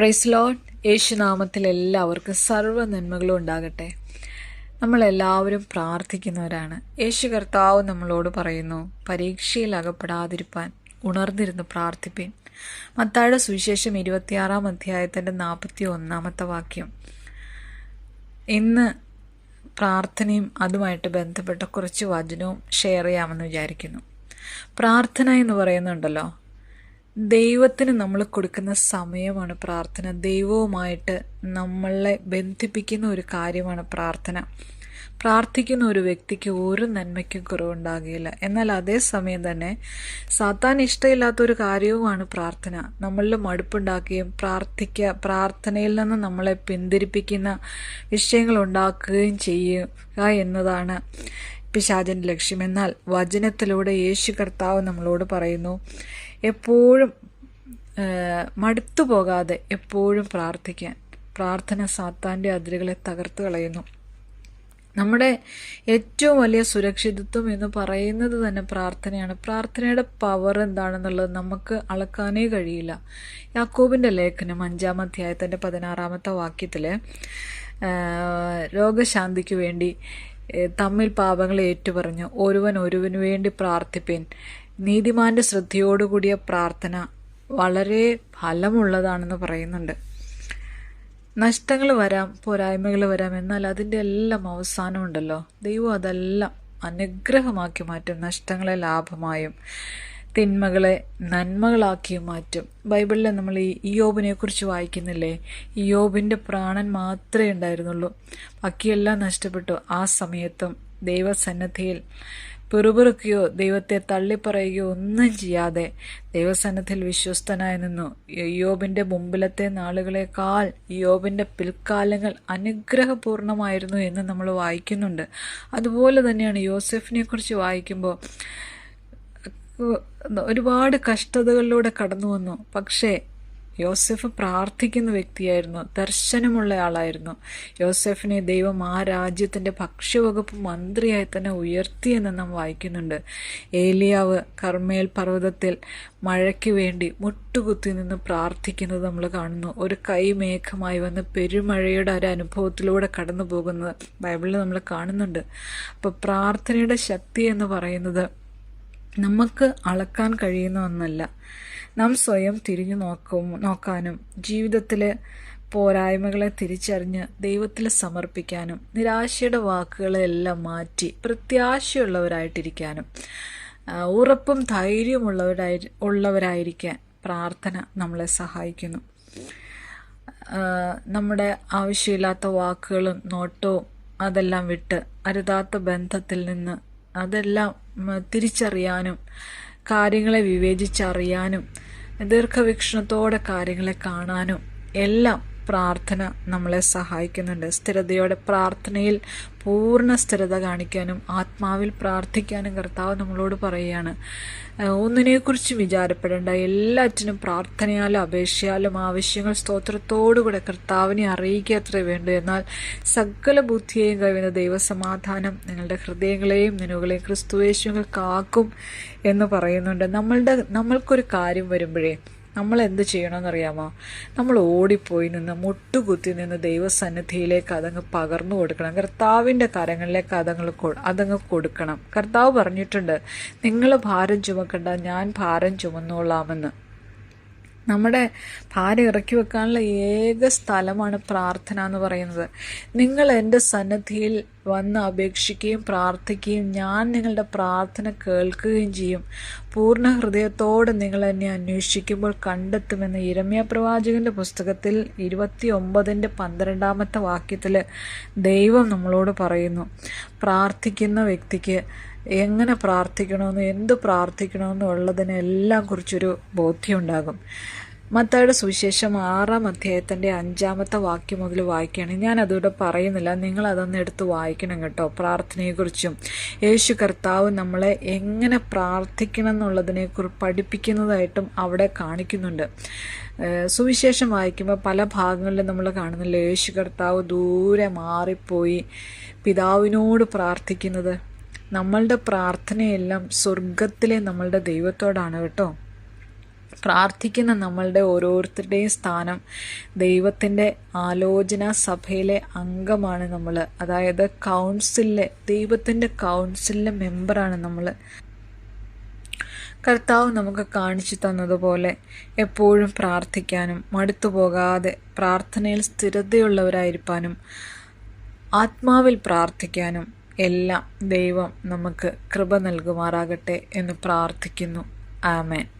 Price load യേശുനാമത്തിൽ എല്ലാവർക്കും സർവ നന്മകളും ഉണ്ടാകട്ടെ. നമ്മളെല്ലാവരും പ്രാർത്ഥിക്കുന്നവരാണ്. യേശു കർത്താവ് നമ്മളോട് പറയുന്നു പരീക്ഷയിൽ അകപ്പെടാതിരിപ്പാൻ ഉണർന്നിരുന്ന് പ്രാർത്ഥിപ്പീൻ. മത്താഴ സുവിശേഷം ഇരുപത്തിയാറാം അധ്യായത്തിന്റെ നാൽപ്പത്തി ഒന്നാമത്തെ വാക്യം. ഇന്ന് പ്രാർത്ഥനയും അതുമായിട്ട് ബന്ധപ്പെട്ട കുറച്ച് വചനവും ഷെയർ ചെയ്യാമെന്ന് വിചാരിക്കുന്നു. പ്രാർത്ഥന എന്ന് പറയുന്നുണ്ടല്ലോ ദൈവത്തിന് നമ്മൾ കൊടുക്കുന്ന സമയമാണ് പ്രാർത്ഥന. ദൈവവുമായിട്ട് നമ്മളെ ബന്ധിപ്പിക്കുന്ന ഒരു കാര്യമാണ് പ്രാർത്ഥന. പ്രാർത്ഥിക്കുന്ന ഒരു വ്യക്തിക്ക് ഒരു നന്മയ്ക്കും കുറവുണ്ടാകുകയില്ല. എന്നാൽ അതേസമയം തന്നെ സാത്താൻ ഇഷ്ടമില്ലാത്തൊരു കാര്യവുമാണ് പ്രാർത്ഥന. നമ്മളിൽ മടുപ്പുണ്ടാക്കുകയും പ്രാർത്ഥിക്കുക പ്രാർത്ഥനയിൽ നിന്ന് നമ്മളെ പിന്തിരിപ്പിക്കുന്ന വിഷയങ്ങൾ ഉണ്ടാക്കുകയും ചെയ്യുക എന്നതാണ് പിശാചന്റെ ലക്ഷ്യം. എന്നാൽ വചനത്തിലൂടെ യേശു കർത്താവ് നമ്മളോട് പറയുന്നു എപ്പോഴും മടുത്തു പോകാതെ എപ്പോഴും പ്രാർത്ഥിക്കാൻ പ്രാർത്ഥന സാത്താന്റെ അതിരുകളെ തകർത്ത് കളയുന്നു. നമ്മുടെ ഏറ്റവും വലിയ സുരക്ഷിതത്വം എന്ന് പറയുന്നത് തന്നെ പ്രാർത്ഥനയാണ്. പ്രാർത്ഥനയുടെ പവർ എന്താണെന്നുള്ളത് നമുക്ക് അളക്കാനേ കഴിയില്ല. യാക്കോബിന്റെ ലേഖനം അഞ്ചാം അധ്യായത്തിന്റെ പതിനാറാമത്തെ വാക്യത്തിൽ രോഗശാന്തിക്ക് വേണ്ടി തമ്മിൽ പാപങ്ങളെ ഏറ്റുപറഞ്ഞു ഒരുവൻ ഒരുവന് വേണ്ടി പ്രാർത്ഥിപ്പേൻ. നീതിമാന്റെ ശ്രദ്ധയോടുകൂടിയ പ്രാർത്ഥന വളരെ ഫലമുള്ളതാണെന്ന് പറയുന്നുണ്ട്. നഷ്ടങ്ങൾ വരാം പോരായ്മകൾ വരാം എന്നാൽ അതിന്റെ എല്ലാം അവസാനമുണ്ടല്ലോ ദൈവം അതെല്ലാം അനുഗ്രഹമാക്കി മാറ്റും നഷ്ടങ്ങളെ ലാഭമായും തിന്മകളെ നന്മകളാക്കി മാറ്റും. ബൈബിളിൽ നമ്മൾ ഈ ഇയോബിനെ കുറിച്ച് വായിക്കുന്നില്ലേ? ഇയോബിന്റെ പ്രാണൻ മാത്രമേ ഉണ്ടായിരുന്നുള്ളൂ. ബാക്കിയെല്ലാം നഷ്ടപ്പെട്ടു. ആ സമയത്തും ദൈവസന്നദ്ധിയിൽ പിറുപിറുക്കുകയോ ദൈവത്തെ തള്ളിപ്പറയുകയോ ഒന്നും ചെയ്യാതെ ദൈവസന്നത്തിൽ വിശ്വസ്തനായി നിന്നു. യോബിന്റെ മുമ്പിലത്തെ നാളുകളെക്കാൾ യോബിന്റെ പിൽക്കാലങ്ങൾ അനുഗ്രഹപൂർണമായിരുന്നു എന്ന് നമ്മൾ വായിക്കുന്നുണ്ട്. അതുപോലെ തന്നെയാണ് യോസെഫിനെ കുറിച്ച് വായിക്കുമ്പോൾ ഒരുപാട് കഷ്ടതകളിലൂടെ കടന്നു വന്നു പക്ഷേ യോസെഫ് പ്രാർത്ഥിക്കുന്ന വ്യക്തിയായിരുന്നു. ദർശനമുള്ള ആളായിരുന്നു. യോസെഫിനെ ദൈവം ആ രാജ്യത്തിന്റെ ഭക്ഷ്യവകുപ്പ് മന്ത്രിയായി തന്നെ ഉയർത്തിയെന്ന് നാം വായിക്കുന്നുണ്ട്. ഏലിയാവ് കർമ്മേൽ പർവതത്തിൽ മഴയ്ക്ക് വേണ്ടി മുട്ടുകുത്തി നിന്ന് പ്രാർത്ഥിക്കുന്നത് നമ്മൾ കാണുന്നു. ഒരു കൈമേഘമായി വന്ന് പെരുമഴയുടെ ഒരു അനുഭവത്തിലൂടെ കടന്നു പോകുന്നത് ബൈബിളിൽ നമ്മൾ കാണുന്നുണ്ട്. അപ്പോൾ പ്രാർത്ഥനയുടെ ശക്തി എന്ന് പറയുന്നത് നമുക്ക് അളക്കാൻ കഴിയുന്ന ഒന്നല്ല. നാം സ്വയം തിരിഞ്ഞു നോക്കും നോക്കാനും ജീവിതത്തിലെ പോരായ്മകളെ തിരിച്ചറിഞ്ഞ് ദൈവത്തിൽ സമർപ്പിക്കാനും നിരാശയുടെ വാക്കുകളെല്ലാം മാറ്റി പ്രത്യാശയുള്ളവരായിട്ടിരിക്കാനും ഉറപ്പും ധൈര്യമുള്ളവരായി ഉള്ളവരായിരിക്കാൻ പ്രാർത്ഥന നമ്മളെ സഹായിക്കുന്നു. നമ്മുടെ ആവശ്യമില്ലാത്ത വാക്കുകളും നോട്ടവും അതെല്ലാം വിട്ട് അരുതാത്ത ബന്ധത്തിൽ നിന്ന് അതെല്ലാം തിരിച്ചറിയാനും കാര്യങ്ങളെ വിവേചിച്ചറിയാനും ദീർഘവീക്ഷണത്തോടെ കാര്യങ്ങളെ കാണാനും എല്ലാം പ്രാർത്ഥന നമ്മളെ സഹായിക്കുന്നുണ്ട്. സ്ഥിരതയോടെ പ്രാർത്ഥനയിൽ പൂർണ സ്ഥിരത കാണിക്കാനും ആത്മാവിൽ പ്രാർത്ഥിക്കാനും കർത്താവ് നമ്മളോട് പറയുകയാണ്. ഒന്നിനെക്കുറിച്ചും വിചാരപ്പെടേണ്ട. എല്ലാറ്റിനും പ്രാർത്ഥനയാലും അപേക്ഷയാലും ആവശ്യങ്ങൾ സ്തോത്രത്തോടുകൂടെ കർത്താവിനെ അറിയിക്കുക അത്രേ വേണ്ടു. എന്നാൽ സകല ബുദ്ധിയെയും കഴിയുന്ന ദൈവസമാധാനം നിങ്ങളുടെ ഹൃദയങ്ങളെയും നിലവുകളെയും ക്രിസ്തുവേശുകൾ കാക്കും എന്ന് പറയുന്നുണ്ട്. നമ്മളുടെ നമ്മൾക്കൊരു കാര്യം വരുമ്പോഴേ നമ്മൾ എന്ത് ചെയ്യണമെന്നറിയാമോ? നമ്മൾ ഓടിപ്പോയി നിന്ന് മുട്ടുകുത്തി നിന്ന് ദൈവസന്നിധിയിലേക്ക് അതങ്ങ് പകർന്നു കൊടുക്കണം. കർത്താവിന്റെ കരങ്ങളിലേക്ക് അതങ്ങ് അതങ്ങ് കൊടുക്കണം. കർത്താവ് പറഞ്ഞിട്ടുണ്ട് നിങ്ങൾ ഭാരം ചുമക്കണ്ട ഞാൻ ഭാരം ചുമന്നോളാമെന്ന്. നമ്മുടെ ഭാരം ഇറക്കി വെക്കാനുള്ള ഏക സ്ഥലമാണ് പ്രാർത്ഥന എന്ന് പറയുന്നത്. നിങ്ങൾ എന്റെ സന്നദ്ധിയിൽ വന്ന് അപേക്ഷിക്കുകയും പ്രാർത്ഥിക്കുകയും ഞാൻ നിങ്ങളുടെ പ്രാർത്ഥന കേൾക്കുകയും ചെയ്യും. പൂർണ ഹൃദയത്തോടെ നിങ്ങൾ എന്നെ അന്വേഷിക്കുമ്പോൾ കണ്ടെത്തുമെന്ന് ഇരമ്യ പ്രവാചകന്റെ പുസ്തകത്തിൽ ഇരുപത്തി ഒമ്പതിന്റെ പന്ത്രണ്ടാമത്തെ വാക്യത്തിൽ ദൈവം നമ്മളോട് പറയുന്നു. പ്രാർത്ഥിക്കുന്ന വ്യക്തിക്ക് എങ്ങനെ പ്രാർത്ഥിക്കണമെന്നും എന്ത് പ്രാർത്ഥിക്കണമെന്നും ഉള്ളതിനെല്ലാം കുറിച്ചൊരു ബോധ്യമുണ്ടാകും മത്തായുടെ സുവിശേഷം ആറാം അധ്യായത്തിന്റെ അഞ്ചാമത്തെ വാക്യം മുതൽ വായിക്കുകയാണ്. ഞാൻ അതിവിടെ പറയുന്നില്ല. നിങ്ങൾ അതൊന്ന് എടുത്ത് വായിക്കണം കേട്ടോ. പ്രാർത്ഥനയെക്കുറിച്ചും യേശു കർത്താവ് നമ്മളെ എങ്ങനെ പ്രാർത്ഥിക്കണം എന്നുള്ളതിനെക്കുറിച്ച് പഠിപ്പിക്കുന്നതായിട്ടും അവിടെ കാണിക്കുന്നുണ്ട്. സുവിശേഷം വായിക്കുമ്പോൾ പല ഭാഗങ്ങളിലും നമ്മൾ കാണുന്നില്ല യേശു കർത്താവ് ദൂരെ മാറിപ്പോയി പിതാവിനോട് പ്രാർത്ഥിക്കുന്നത്. നമ്മളുടെ പ്രാർത്ഥനയെല്ലാം സ്വർഗത്തിലെ നമ്മളുടെ ദൈവത്തോടാണ് കേട്ടോ. പ്രാർത്ഥിക്കുന്ന നമ്മളുടെ ഓരോരുത്തരുടെയും സ്ഥാനം ദൈവത്തിന്റെ ആലോചന സഭയിലെ അംഗമാണ് നമ്മൾ അതായത് കൗൺസിലിലെ ദൈവത്തിന്റെ കൗൺസിലിലെ മെമ്പറാണ് നമ്മൾ കർത്താവ് നമുക്ക് കാണിച്ചു തന്നതുപോലെ എപ്പോഴും പ്രാർത്ഥിക്കാനും മടുത്തു പോകാതെ പ്രാർത്ഥനയിൽ സ്ഥിരതയുള്ളവരായിരിക്കാനും ആത്മാവിൽ പ്രാർത്ഥിക്കാനും എല്ലാം ദൈവം നമുക്ക് കൃപ നൽകുമാറാകട്ടെ എന്ന് പ്രാർത്ഥിക്കുന്നു. ആമേൻ.